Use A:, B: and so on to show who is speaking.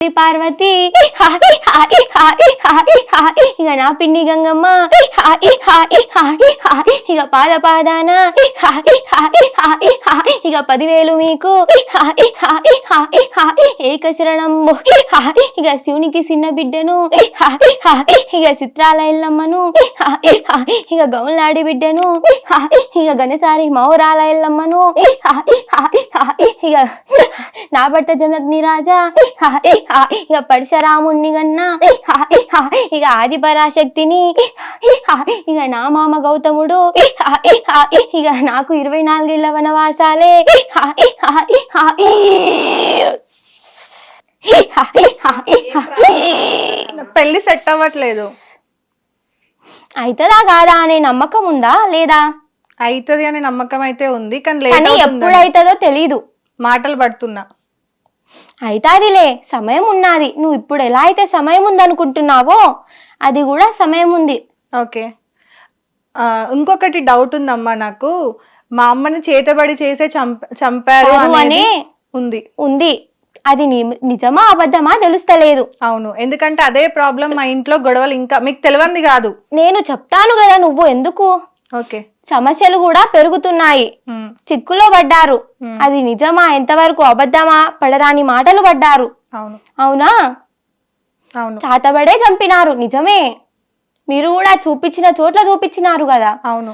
A: Parvati hi hi hi hi hi ఇక నా పిన్ని Gangamma hi hi hi hi ఇక పాద పాదాన హాయ్ హాయ్ హాయ్ హాయ్ ఇక పదివేలు మీకు ఏకశరణము ఇక శివునికి చిన్న బిడ్డను ఇక చిత్రాల ఎల్లమ్మను ఇక గౌన్లాడి బిడ్డను ఇక గణసారి మౌరాల ఎల్లమ్మను ఇక నా భర్త జమగ్ని రాజా ఇక పరశురాముణ్ణి గన్నా ఇక ఆది పరాశక్తిని ఇక నా మామ గౌతముడు ఇక నాకు ఇరవై నాలుగేళ్ళ వనవాసాలే
B: పెళ్ళి సెట్ అవ్వట్లేదు.
A: అవుతుందా కాదా అనే నమ్మకం ఉందా లేదా?
B: అవుతుంది అనే నమ్మకం అయితే ఉంది కానీ
A: కానీ ఎప్పుడు అవుతుందో తెలీదు.
B: మాటలు పడుతున్నా.
A: అయితాదిలే సమయం ఉన్నది. నువ్వు ఇప్పుడు ఎలా అయితే సమయం ఉందనుకుంటున్నావో అది కూడా సమయం ఉంది.
B: ఓకే. ఇంకొకటి డౌట్ ఉందమ్మా నాకు. మా అమ్మని చేతబడి చేసే చంప చంపారు
A: అనే
B: ఉంది.
A: ఉంది. అది నిజమా అబద్ధమా తెలుస్తలేదు.
B: అవును. ఎందుకంటే అదే ప్రాబ్లం మా ఇంట్లో గొడవలు ఇంకా మీకు తెలియంది కాదు.
A: నేను చెప్తాను కదా నువ్వు ఎందుకు?
B: ఓకే.
A: సమస్యలు కూడా పెరుగుతున్నాయి. చిక్కులో పడ్డారు. అది నిజమా ఎంతవరకు అబద్ధమా పడరాని మాటలు పడ్డారు.
B: అవును.
A: అవునా?
B: అవును.
A: చాతబడే చంపినారు. నిజమే. మీరు కూడా చూపించిన చోట్ల చూపించినారు కదా.
B: అవును.